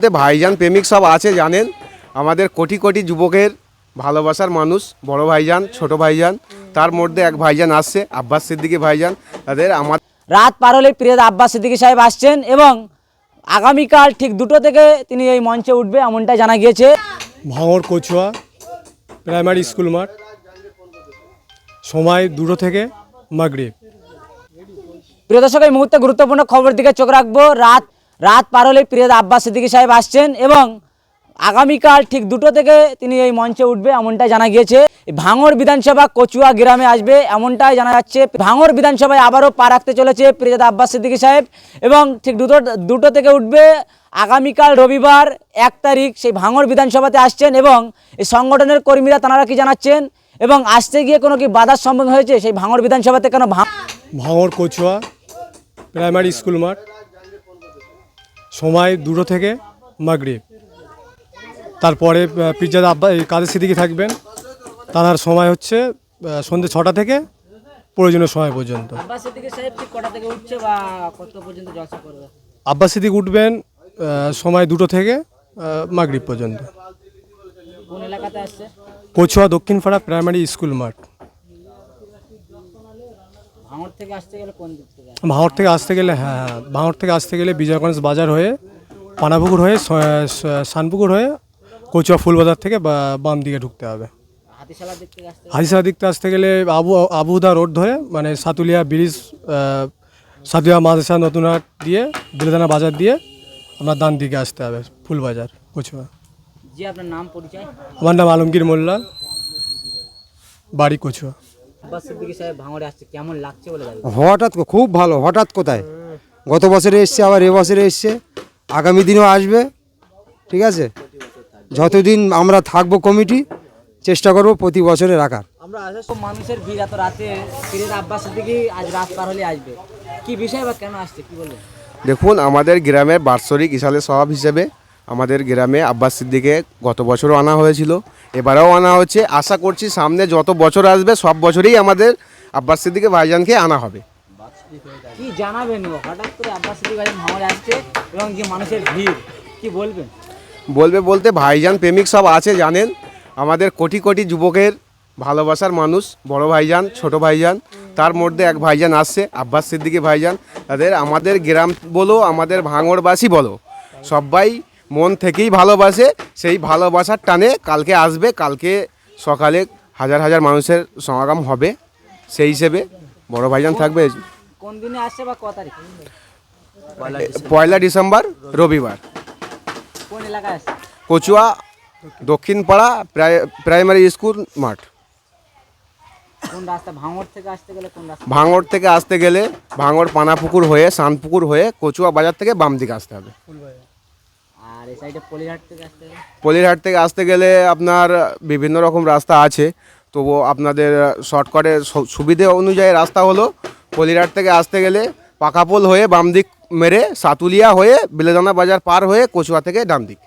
আমাদের ভাইজান প্রেমিক সব আছে জানেন। আমাদের কোটি কোটি যুবকের ভালোবাসার মানুষ বড় ভাইজান ছোট ভাইজান তার মধ্যে এক ভাইজান আসছে আব্বাস সিদ্দিকী ভাইজান তাদের আমার রাত পার হলে প্রিয় আব্বাস সিদ্দিকী সাহেব আসছেন এবং আগামীকাল ঠিক দুটো থেকে তিনি এই মঞ্চে উঠবে এমনটাই জানা গিয়েছে। ভাঙর কচুয়া প্রাইমারি স্কুল মাঠ সময় দুটো থেকে মাগরিব। প্রিয় দর্শক এই মুহূর্তে গুরুত্বপূর্ণ খবর দিকে চোখ রাখব। রাত রাত পার হলে প্রিয় আব্বাস সিদ্দিকী সাহেব আসছেন এবং আগামীকাল ঠিক দুটো থেকে তিনি এই মঞ্চে উঠবে এমনটাই জানা গিয়েছে। ভাঙড় বিধানসভা কচুয়া গ্রামে আসবে এমনটাই জানা যাচ্ছে। ভাঙড় বিধানসভায় আবারও পা রাখতে চলেছে প্রিয়দা আব্বাস সিদ্দিকী সাহেব এবং ঠিক দুটো দুটো থেকে উঠবে আগামীকাল রবিবার এক তারিখ সেই ভাঙড় বিধানসভাতে আসছেন এবং এই সংগঠনের কর্মীরা তাঁরা কি জানাচ্ছেন এবং আসতে গিয়ে কোনো কি বাধার সম্মুখীন হয়েছে? সেই ভাঙড় বিধানসভাতে কেন ভাঙ ভাঙড় কচুয়া প্রাইমারি স্কুল মাঠ। সময় দুটো থেকে মাগরিব। তারপরে পিজ্জাদ আব্বা এই কাদের সিদ্দিকি থাকবেন। তার সময় হচ্ছে সন্ধ্যে ছটা থেকে প্রয়োজনীয় সময় পর্যন্ত। আব্বাস সিদ্দিকী উঠবেন সময় দুটো থেকে মাগরিব পর্যন্ত। কচুয়া দক্ষিণপাড়া প্রাইমারি স্কুল মাঠ। ভাঙড় থেকে আসতে গেলে কোন দিক থেকে ভাঙড় থেকে আসতে গেলে হ্যাঁ হ্যাঁ ভাঙড় থেকে আসতে গেলে বিজয়গঞ্জ বাজার হয়ে পানাপুকুর হয়ে স- স- শানপুকুর হয়ে কচুয়া ফুলবাজার থেকে বাম দিকে ঢুকতে হবে। হাতিশালার দিক থেকে আসতে গেলে? আবু আবুদা রোড ধরে মানে সাতুলিয়া ব্রিজ সাতুলিয়া মাদ্রাসা নতুনহাট দিয়ে বিলেদানা বাজার দিয়ে আপনার ডান দিকে আসতে হবে ফুলবাজার কচুয়া। জি আপনার নাম পরিচয়? আমার নাম আলমগীর মোল্লা বাড়ি কচুয়া। আব্বাস সিদ্দিকী সাহেব ভাঙড়ে আসছে কেমন লাগছে বলে দাবি হঠাৎ খুব ভালো হঠাৎ কোথায়? গত বছরে এসছে আবার এবছরে এসছে। আগামী দিনেও আসবে ঠিক আছে? যতদিন আমরা থাকব কমিটি চেষ্টা করব প্রতি বছরে রাখার। আমরা আসলে মানুষের ভিড় এত রাতে ফিরে আব্বাস সিদ্দিকী আজ রাত পার হলে আসবে। কি বিষয় বা কেন আসছে কি বলবেন? দেখুন আমাদের গ্রামের বাৎসরিক ইসালে সভাব হিসেবে আমাদের গ্রামে আব্বাস সিদ্দিকে গত বছরও আনা হয়েছিল। এবারেও আনা হচ্ছে। আশা করছি সামনে যত বছর আসবে সব বছরেই আমাদের আব্বাস সিদ্দিকে ভাইজানকে আনা হবে। কি জানাবেন হঠাৎ করে আব্বাস সিদ্দিকী ভাই ভাঙড়ে আসছে এবং যে মানুষের ভিড় কি বলবেন? বলবে বলতে ভাইজান প্রেমিক সব আছে জানেন। আমাদের কোটি কোটি যুবকের ভালোবাসার মানুষ বড় ভাইজান ছোট ভাইজান। তার মধ্যে এক ভাইজান আসছে আব্বাস সিদ্দিকী ভাইজান। তাদের আমাদের গ্রাম বলো আমাদের ভাঙড়বাসী বলো সবাই মন থেকেই ভালোবাসে সেই ভালোবাসার টানে কালকে আসবে কালকে সকালে হাজার হাজার মানুষের সমাগম হবে সেই হিসেবে বড় ভাইজান থাকবে। কোন দিনে আসছে বা ক তারিখ? পয়লা ডিসেম্বর রবিবার। কোন এলাকায় আসছে? কচুয়া দক্ষিণপাড়া প্রাই- প্রাইমারি স্কুল মাঠ। কোন রাস্তা ভাঙড় থেকে আসতে গেলে কোন রাস্তা? ভাঙড় থেকে আসতে গেলে ভাঙড় পানাপুকুর হয়ে শানপুকুর হয়ে কচুয়া বাজার থেকে বাম দিকে আসতে হবে। পলিঘাট থেকে আসতে পলিরহাট থেকে আসতে গেলে আপনার বিভিন্ন রকম রাস্তা আছে। তবু আপনাদের শর্টকাটে সুবিধে অনুযায়ী রাস্তা হলো পলিরহাট থেকে আসতে গেলে পাকাপোল হয়ে বাম দিক মেরে সাতুলিয়া হয়ে বেলেদানা বাজার পার হয়ে কচুয়া থেকে ডান দিক